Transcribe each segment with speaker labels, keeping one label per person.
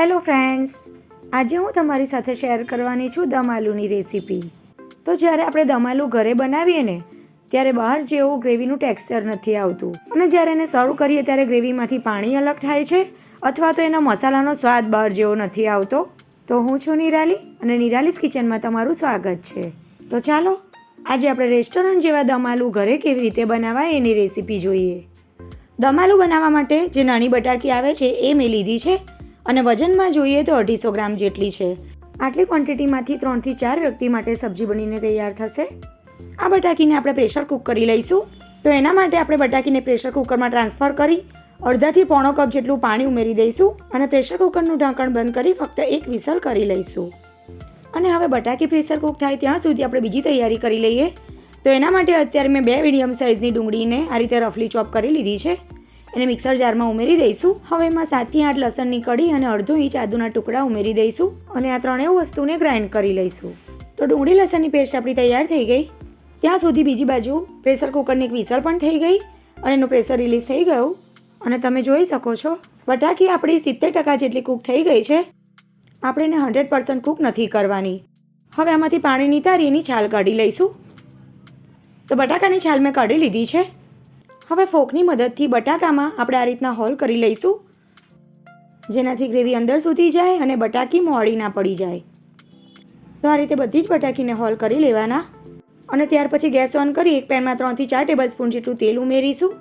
Speaker 1: Hello friends, આજે હું તમારી સાથે શેર કરવાની છું દમ આલુની રેસીપી. તો જ્યારે આપણે દમ ઘરે બનાવીએ ને, ત્યારે બહાર જેવું ગ્રેવીનું ટેક્સચર નથી આવતું. અને જ્યારે એને સર્વ કરીએ ત્યારે ગ્રેવીમાંથી પાણી અલગ થાય છે, અથવા તો એના મસાલાનો સ્વાદ બહાર જેવો નથી આવતો. તો હું છું નિરાલી, અને નિરાલીસ કિચનમાં તમારું સ્વાગત છે. તો ચાલો, આજે આપણે રેસ્ટોરન્ટ જેવા દમાલુ ઘરે કેવી રીતે બનાવાય એની રેસીપી જોઈએ. દમાલુ બનાવવા માટે જે નાની બટાકી આવે છે, એ મેં લીધી છે. અને વજનમાં જોઈએ તો અઢીસો ગ્રામ જેટલી છે. આટલી ક્વોન્ટિટીમાંથી ત્રણથી ચાર વ્યક્તિ માટે સબ્જી બનીને તૈયાર થશે? આ બટાકીને આપણે પ્રેશર કુક કરી લઈશું. તો એના માટે આપણે બટાકીને પ્રેશર કુકરમાં ટ્રાન્સફર કરી અડધાથી પોણો કપ જેટલું પાણી ઉમેરી દઈશું અને પ્રેશર કુકરનું ઢાંકણ બંધ કરી ફક્ત એક વિસલ કરી લઈશું. અને હવે બટાકી પ્રેશર કુક થાય ત્યાં સુધી આપણે બીજી તૈયારી કરી લઈએ. તો એના માટે અત્યારે મેં બે મીડિયમ સાઇઝની ડુંગળીને આ રીતે રફલી ચોપ કરી લીધી છે. એને મિક્સર જારમાં ઉમેરી દઈશું. હવે એમાં સાતથી આઠ લસણની કડી અને અડધો ઇંચ આદુના ટુકડા ઉમેરી દઈશું અને આ ત્રણેય વસ્તુને ગ્રાઇન્ડ કરી લઈશું. તો ડુંગળી લસણની પેસ્ટ આપણી તૈયાર થઈ ગઈ. ત્યાં સુધી બીજી બાજુ પ્રેશર કુકરની એક વિસળ પણ થઈ ગઈ અને એનું પ્રેશર રિલીઝ થઈ ગયું. અને તમે જોઈ શકો છો, બટાકી આપણી સિત્તેર ટકા જેટલી કૂક થઈ ગઈ છે. આપણે એને હંડ્રેડ પર્સન્ટ કૂક નથી કરવાની. હવે આમાંથી પાણી નીતારી એની છાલ કાઢી લઈશું. તો બટાકાની છાલ મેં કાઢી લીધી છે. હવે ફોકની મદદથી બટાકામાં આપણે આ રીતના હોલ કરી લઈશું. જેનાથી ગ્રેવી અંદર સુધી જાય અને બટાકી મોડી ના પડી જાય. તો આ રીતે બધી જ બટાકીને હોલ કરી લેવાના. અને ત્યાર પછી ગેસ ઓન કરી એક પેનમાં ત્રણથી ચાર ટેબલ સ્પૂન જેટલું તેલ ઉમેરીશું.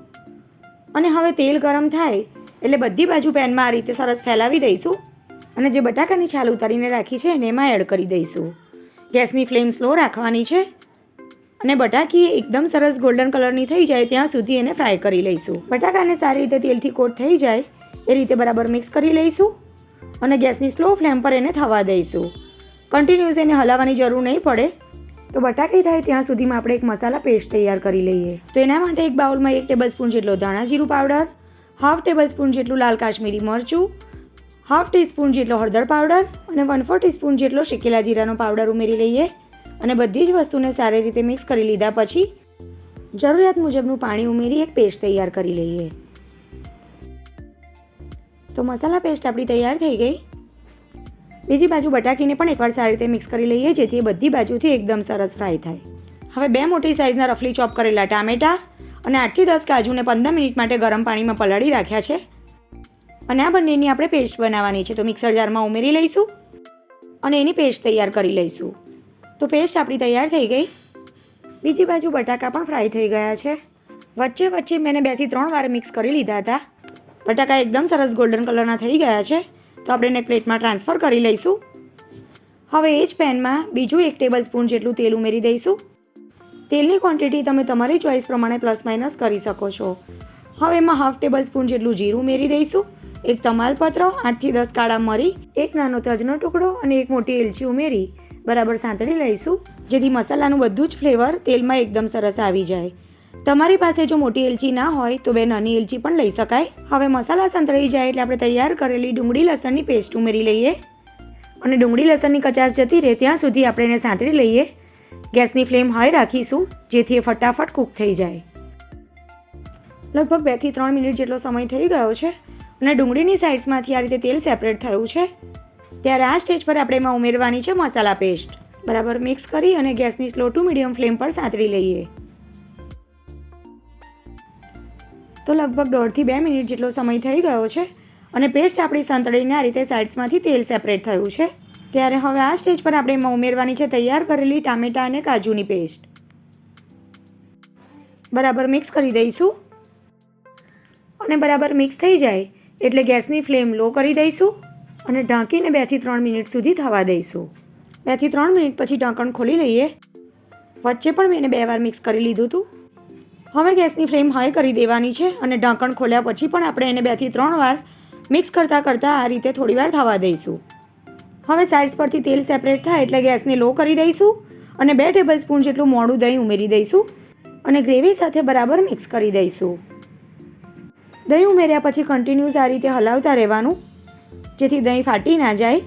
Speaker 1: અને હવે તેલ ગરમ થાય એટલે બધી બાજુ પેનમાં આ રીતે સરસ ફેલાવી દઈશું. અને જે બટાકાની છાલ ઉતારીને રાખી છે એને એમાં એડ કરી દઈશું. ગેસની ફ્લેમ સ્લો રાખવાની છે. અને બટાકી એકદમ સરસ ગોલ્ડન કલરની થઈ જાય ત્યાં સુધી એને ફ્રાય કરી લઈશું. બટાકાને સારી રીતે તેલથી કોટ થઈ જાય, એ રીતે બરાબર મિક્સ કરી લઈશું અને ગેસની સ્લો ફ્લેમ પર એને થવા દઈશું. કન્ટિન્યુઅસ એને હલાવવાની જરૂર નહીં પડે. તો બટાકી થાય ત્યાં સુધીમાં આપણે એક મસાલા પેસ્ટ તૈયાર કરી લઈએ. તો એના માટે એક બાઉલમાં એક ટેબલ સ્પૂન જેટલો ધાણા પાવડર હાફ ટેબલ સ્પૂન જેટલું લાલ કાશ્મીરી મરચું હાફ ટીસ્પૂન જેટલો હળદર પાવડર અને વન ફોર ટીસ્પૂન જેટલો શેકેલા જીરાનો પાવડર ઉમેરી લઈએ. અને બધી જ વસ્તુને સારી રીતે મિક્સ કરી લીધા પછી જરૂરિયાત મુજબનું પાણી ઉમેરી એક પેસ્ટ તૈયાર કરી લઈએ. તો મસાલા પેસ્ટ આપણી તૈયાર થઈ ગઈ. બીજી બાજુ બટાકીને પણ એકવાર સારી રીતે મિક્સ કરી લઈએ, જેથી એ બધી બાજુથી એકદમ સરસ ફ્રાય થાય. હવે બે મોટી સાઇઝના રફલી ચોપ કરેલા ટામેટા અને આઠથી દસ કાજુને પંદર મિનિટ માટે ગરમ પાણીમાં પલાળી રાખ્યા છે. અને આ બંનેની આપણે પેસ્ટ બનાવવાની છે, તો મિક્સર જારમાં ઉમેરી લઈશું અને એની પેસ્ટ તૈયાર કરી લઈશું. તો પેસ્ટ આપણી તૈયાર થઈ ગઈ. બીજી બાજુ બટાકા પણ ફ્રાય થઈ ગયા છે. વચ્ચે વચ્ચે મેં બેથી ત્રણ વાર મિક્સ કરી લીધા હતા. બટાકા એકદમ સરસ ગોલ્ડન કલરના થઈ ગયા છે. તો આપણે એને પ્લેટમાં ટ્રાન્સફર કરી લઈશું. હવે એ જ પેનમાં બીજું એક ટેબલ સ્પૂન જેટલું તેલ ઉમેરી દઈશું. તેલની ક્વોન્ટિટી તમે તમારી ચોઈસ પ્રમાણે પ્લસ માઇનસ કરી શકો છો. હવે એમાં હાફ ટેબલ સ્પૂન જેટલું જીરું ઉમેરી દઈશું. એક તમાલપત્ર આઠથી દસ કાળા મરી, એક નાનો તજનો ટુકડો અને એક મોટી એલચી ઉમેરી. બરાબર સાંતળી લઈશું. જેથી મસાલાનું બધું જ ફ્લેવર તેલમાં એકદમ સરસ આવી જાય. તમારી પાસે જો મોટી એલચી ના હોય તો બે નાની એલચી પણ લઈ શકાય. હવે મસાલા સંતળાઈ જાય એટલે આપણે તૈયાર કરેલી ડુંગળી લસણની પેસ્ટ ઉમેરી લઈએ. અને ડુંગળી લસણની કચાસ જતી રહે ત્યાં સુધી આપણે એને સાંતળી લઈએ. ગેસની ફ્લેમ હાઈ રાખીશું, જેથી એ ફટાફટ કૂક થઈ જાય. લગભગ બેથી ત્રણ મિનિટ જેટલો સમય થઈ ગયો છે અને ડુંગળીની સાઇડ્સમાંથી આ રીતે તેલ સેપરેટ થયું છે. ત્યારે આ સ્ટેજ પર આપણે એમાં ઉમેરવાની છે મસાલા પેસ્ટ. બરાબર મિક્સ કરી અને ગેસની સ્લો ટુ મીડિયમ ફ્લેમ પર સાંતળી લઈએ. તો લગભગ દોઢથી બે મિનિટ જેટલો સમય થઈ ગયો છે અને પેસ્ટ આપણી સંતળીને આ રીતે સાઇડ્સમાંથી તેલ સેપરેટ થયું છે. ત્યારે હવે આ સ્ટેજ પર આપણે એમાં ઉમેરવાની છે તૈયાર કરેલી ટામેટા અને કાજુની પેસ્ટ. બરાબર મિક્સ કરી દઈશું. અને બરાબર મિક્સ થઈ જાય એટલે ગેસની ફ્લેમ લો કરી દઈશું. અને ઢાંકીને બેથી ત્રણ મિનિટ સુધી થવા દઈશું. બેથી ત્રણ મિનિટ પછી ઢાંકણ ખોલી લઈએ. વચ્ચે પણ મેં એને બે વાર મિક્સ કરી લીધું હતું હવે ગેસની ફ્લેમ હાઈ કરી દેવાની છે અને ઢાંકણ ખોલ્યા પછી પણ આપણે એને બેથી ત્રણ વાર મિક્સ કરતાં કરતાં આ રીતે થોડીવાર થવા દઈશું. હવે સાઇડ્સ પરથી તેલ સેપરેટ થાય એટલે ગેસને લો કરી દઈશું અને બે ટેબલ સ્પૂન જેટલું મોડું દહીં ઉમેરી દઈશું અને ગ્રેવી સાથે બરાબર મિક્સ કરી દઈશું. દહીં ઉમેર્યા પછી કન્ટિન્યુઅસ આ રીતે હલાવતા રહેવાનું. જેથી દહીં ફાટી ના જાય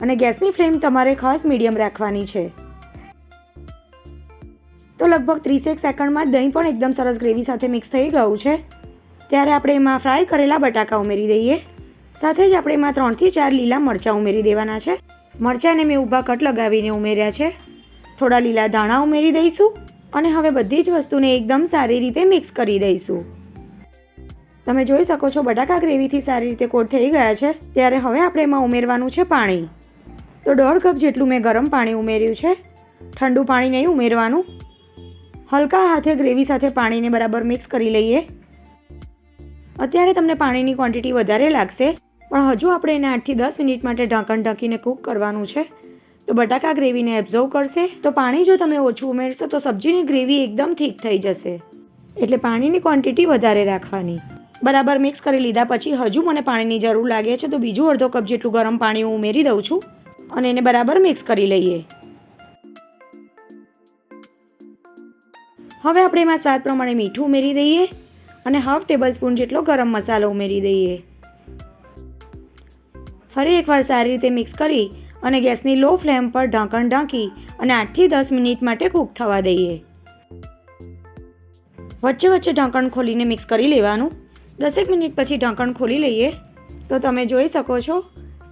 Speaker 1: અને ગેસની ફ્લેમ તમારે ખાસ મીડિયમ રાખવાની છે. તો લગભગ ત્રીસેક સેકન્ડમાં દહીં પણ એકદમ સરસ ગ્રેવી સાથે મિક્સ થઈ ગયું છે. ત્યારે આપણે એમાં ફ્રાય કરેલા બટાકા ઉમેરી દઈએ. સાથે જ આપણે એમાં ત્રણથી ચાર લીલા મરચાં ઉમેરી દેવાના છે. મરચાંને મેં ઊભા કટ લગાવીને ઉમેર્યા છે. થોડા લીલા ધાણા ઉમેરી દઈશું અને હવે બધી જ વસ્તુને એકદમ સારી રીતે મિક્સ કરી દઈશું. તમે જોઈ શકો છો બટાકા ગ્રેવીથી સારી રીતે કોટ થઈ ગયા છે. ત્યારે હવે આપણે એમાં ઉમેરવાનું છે પાણી. તો દોઢ કપ જેટલું મેં ગરમ પાણી ઉમેર્યું છે. ઠંડુ પાણી નહીં ઉમેરવાનું. હલકા હાથે ગ્રેવી સાથે પાણીને બરાબર મિક્સ કરી લઈએ. અત્યારે તમને પાણીની ક્વોન્ટિટી વધારે લાગશે, પણ હજુ આપણે એને આઠથી દસ મિનિટ માટે ઢાંકણ ઢાંકીને કૂક કરવાનું છે. તો બટાકા ગ્રેવીને એબ્ઝર્વ કરશે. તો પાણી જો તમે ઓછું ઉમેરશો તો સબ્જીની ગ્રેવી એકદમ થીક થઈ જશે. એટલે પાણીની ક્વોન્ટિટી વધારે રાખવાની. બરાબર મિક્સ કરી લીધા પછી હજુ મને પાણીની જરૂર લાગે છે, તો બીજું અડધો કપ જેટલું ગરમ પાણી હું ઉમેરી દઉં છું અને એને બરાબર મિક્સ કરી લઈએ. હવે આપણે એમાં સ્વાદ પ્રમાણે મીઠું ઉમેરી દઈએ અને હાફ ટેબલ સ્પૂન જેટલો ગરમ મસાલો ઉમેરી દઈએ. ફરી એકવાર સારી રીતે મિક્સ કરી અને ગેસની લો ફ્લેમ પર ઢાંકણ ઢાંકી અને આઠથી દસ મિનિટ માટે કૂક થવા દઈએ. વચ્ચે વચ્ચે ઢાંકણ ખોલીને મિક્સ કરી લેવાનું. દસેક મિનિટ પછી ઢાંકણ ખોલી લઈએ. તો તમે જોઈ શકો છો,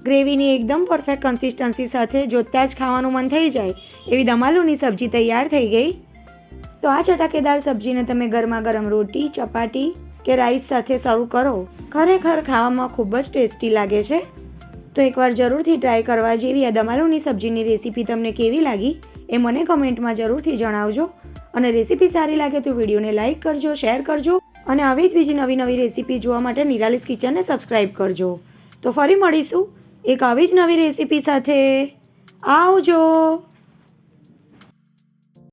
Speaker 1: ગ્રેવીની એકદમ પરફેક્ટ કન્સિસ્ટન્સી સાથે જોતાં જ ખાવાનું મન થઈ જાય. એવી દમાલુની સબ્જી તૈયાર થઈ ગઈ. તો આ ચટાકેદાર સબ્જીને તમે ગરમા ગરમ રોટી, ચપાટી કે રાઈસ સાથે સર્વ કરો. ખરેખર ખાવામાં ખૂબ જ ટેસ્ટી લાગે છે. તો એકવાર જરૂરથી ટ્રાય કરવા જેવી આ દમાલુની સબ્જીની રેસીપી તમને કેવી લાગી એ મને કમેન્ટમાં જરૂરથી જણાવજો. અને રેસીપી સારી લાગે તો વિડીયોને લાઇક કરજો શેર કરજો. અને આવી જ બીજી નવી નવી રેસીપી જોવા માટે નિરાલિસ કિચનને સબસ્ક્રાઈબ કરજો. તો ફરી મળીશું એક આવી જ નવી રેસીપી સાથે. આવજો!